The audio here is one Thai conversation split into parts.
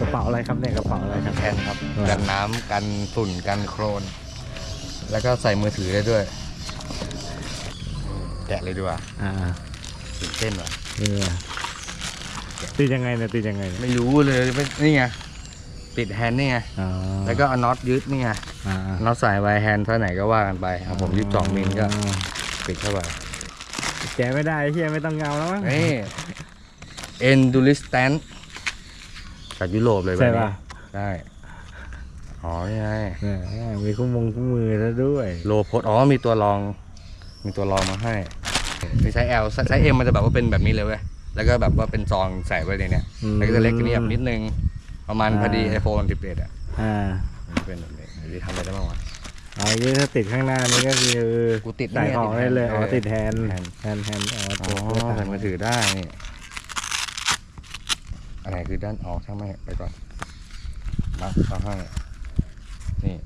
กระเป๋าอะไรครับเนี่ยกระเป๋าอะไรครับ แทนครับว้าวกันน้ำกันฝุ่นกันโครน แล้วก็ใส่มือถือได้ด้วยแกะเลยดีกว่าอ่าตื่นเต้นว่ะเออติดยังไงเนี่ยติดยังไงเนี่ยไม่รู้เลยไม่นี่ไงปิดแฮนด์นี่ไงอ๋อแล้วก็เอาน็อตยึดนี่ไงอ่าน็อตสายไวแฮนด์เท่าไหนก็ว่ากันไปเอาผมยี่สิบสองมิลก็ปิดเข้าไปแกะไม่ได้เฮียไม่ต้องเงาแล้วมั้งนี่เอ็นดูลิสแตน จากยุโรปเลยใช่แบบนี้ป่ะใช่อ๋อนี่ไงเนี่ยมีคู่มงคู่มือแล้วด้วย โลโพสอ๋อมีตัวรอง มีตัวรองมาให้ไม่ใช้ L ใช้ M มันจะแบบว่าเป็นแบบนี้เลยเว้ยแล้วก็แบบว่าเป็นซองใส่ไว้ในเนี้ยอืมแล้วก็จะเล็กกว่านี้แบบนิดนึง ประมาณอ่าพอดี iPhone 11อะอ่ามันเป็นแบบนี้เดี๋ยวจะทำอะไรได้บ้างวะเอาอย่างนี้ถ้าติดข้างหน้านี่ก็คือกูติดใส่ของได้เลยอ๋อติติดดแฮแฮนนด์ด์แฮนด์แฮนด์แฮนด์อ๋ออ๋ตัวอตัวใส่มือถือได้นี่ อันไหนคือด้านอ๋อช่างไม่ไปก่อนมาเอาให้นี่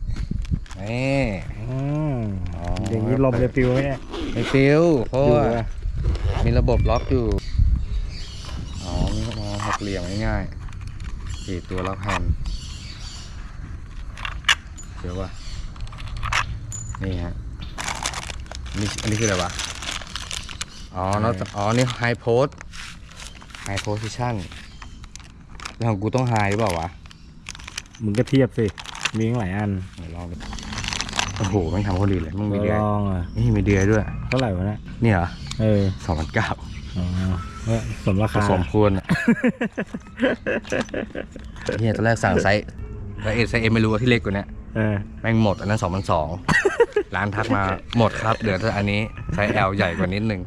นี่อืมอ๋อออย่างนี้ลมจะปิวไหมเนี่ยไม่ฟิวเพราะอยู่ว่าอะมีระบบล็อกอยู่ อ๋อมีมาหักเหลี่ยมง่ายๆสี่ตัวล็อกแฮนด์เดี๋ยวว่านี่ฮะนี่อันนี้คืออะไรวะ อ๋อน็อตอ๋อ นี่ไฮโพสไฮโพสิชัน แล้วของกูต้องไฮหรือเปล่าวะมึงก็เทียบสิ มีตั้งหลายอันเดี๋ยวลองดูโอ้โหแม่งทำคนดีเลยมึงมีเดือยลองอะนี่มีเดือยด้วย เท่าไหร่วะเนี่ยนี่เหรอเออสองพันเก้าอ๋อเออสมราผคาสมควรอะเฮียตอนแรกสั่งไซส์ไซส์เอไซส์เอ็มไม่รู้ว่าที่เล็กกว่าเนี้ย เออแม่งหมดอันนั้นสองพันสองร้านทักมาหมดครับ เหลือแต่อันนี้ไซส์ L ใหญ่กว่านิดนึง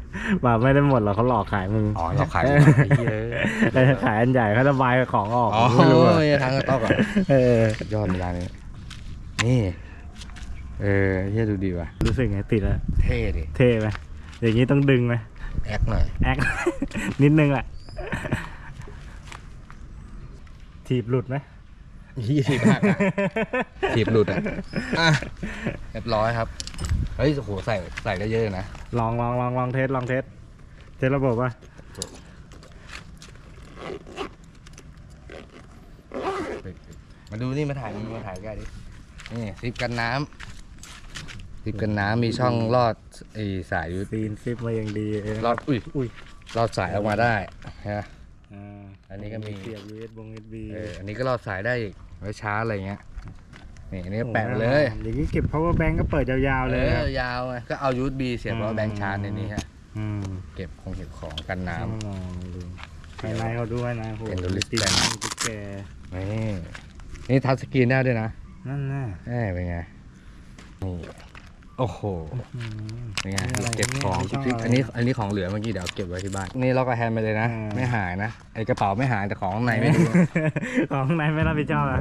บาไม่ได้หมดหรอกเขาหลอกขายมึงอ๋อเราขายเอไอ้อเหี้ยแต่ถ้าขายอันใหญ่เขาจะบายของออกอ๋อไม่รู้อะทางกระต๊อกอะเออ สุดยอดเวลานี้นี่ เออเฮียดูดีว่ะ รู้สึกไงติดแล้ว เท่ดิเท่ไหมอย่างนี้ต้องดึงไหมแอคหน่อย แอค นิดนึงแหละถีบหลุดไหม ยี่สิบหักอะถีบหลุดอะอะเรียบร้อยครับ เฮ้ยโอ้โหใส่ใส่ได้เยอะเลยนะ ลองลองลองลองเทสลองเทสเทสระบบป่ะมาดูนี่มาถ่ายมาถ่ายใกล้ดินี่ซิปกันน้ำซิปกันน้ำมีช่องลอดไอสายยูซีนซิปมาอย่างดีเลอดอุ้ยอุ้ย ลอดสายออกมาได้ฮะ อ่าอันนี้ก็มี เสียบ USB บง USB เอออันนี้ก็ลอดสายได้อีกไว้ชาร์จอะไรเงี้ย นี่อันนี้ก็แปะไปเลย อย่างนี้เก็บ power bank ก็เปิดยาวๆเอเลยนะอยาวไงก็เอา USB เสียบแล้วแบงค์ชาร์จในนี้ฮะ อืมเก็บคงเก็บของกันน้ ต้องลองดูภายในเขาด้วยนะโห Endoless ติด Band ตุ๊กแกำนี่ นี่ทัชสกรีนได้ด้วยนะนั่นน่ะแหมเป็นไง นี่ โอ้โหอืมเป็นไงนี่อะไรเก็บของเนี่ยจิ๊บไม่ชอบๆอันนี้อันนี้ของเหลือเมื่อกี้เดี๋ยวเก็บไว้ที่บ้าน นี่ล็อกกับแฮนด์ไปเลยนะ อ่า ไม่หายนะ ไอกระเป๋าไม่หายแต่ของข้างในไม่รู้ของข้างในไม่รับผิดชอบอะ